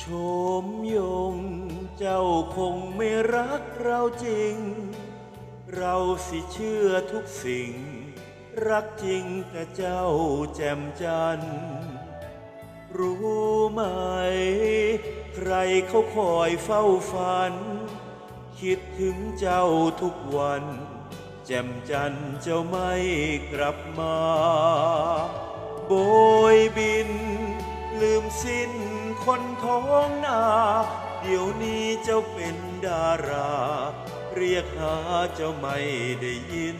ชมยงเจ้าคงไม่รักเราจริง เราสิเชื่อทุกสิ่ง รักจริงแต่เจ้าแจ่มจันทรู้ไหม ใครเขาคอยเฝ้าฝัน คิดถึงเจ้าทุกวัน แจ่มจันทร์เจ้าไม่กลับมา โบยบิน คนท้องนาเดี๋ยวนี้เจ้าเป็นดารา เรียกหาเจ้าไม่ได้ยิน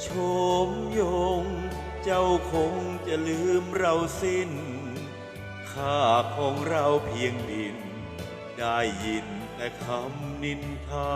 โชมยง เจ้าคงจะลืมเราสิ้น ค่าของเราเพียงดิน ได้ยินแต่คำนินทา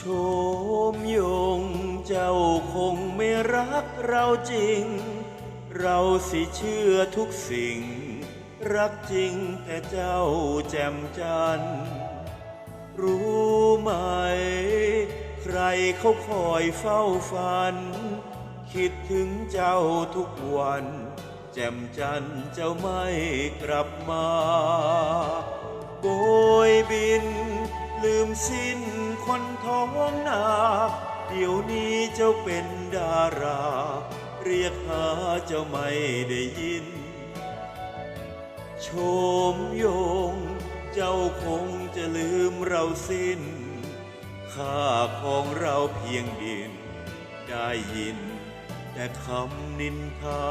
ชมยงเจ้าคงไม่รักเราจริง เราสิเชื่อทุกสิ่ง รักจริงแต่เจ้าแจ่มจันทร์รู้ไหม ใครเขาคอยเฝ้าฝัน คิดถึงเจ้าทุกวัน แจ่มจันทร์เจ้าไม่กลับมา โบยบินลืมสิ้น คนท้องนา เดี๋ยวนี้เจ้าเป็นดารา เรียกหาเจ้าไม่ได้ยิน โชมยง เจ้าคงจะลืมเราสิ้น ค่าของเราเพียงดิน ได้ยินแต่คำนินทา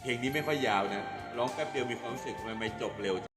เพลงนี้ไม่ค่อยยาวนะ ร้องแป๊บเดียวมีความรู้สึกทำไมไม่จบเร็ว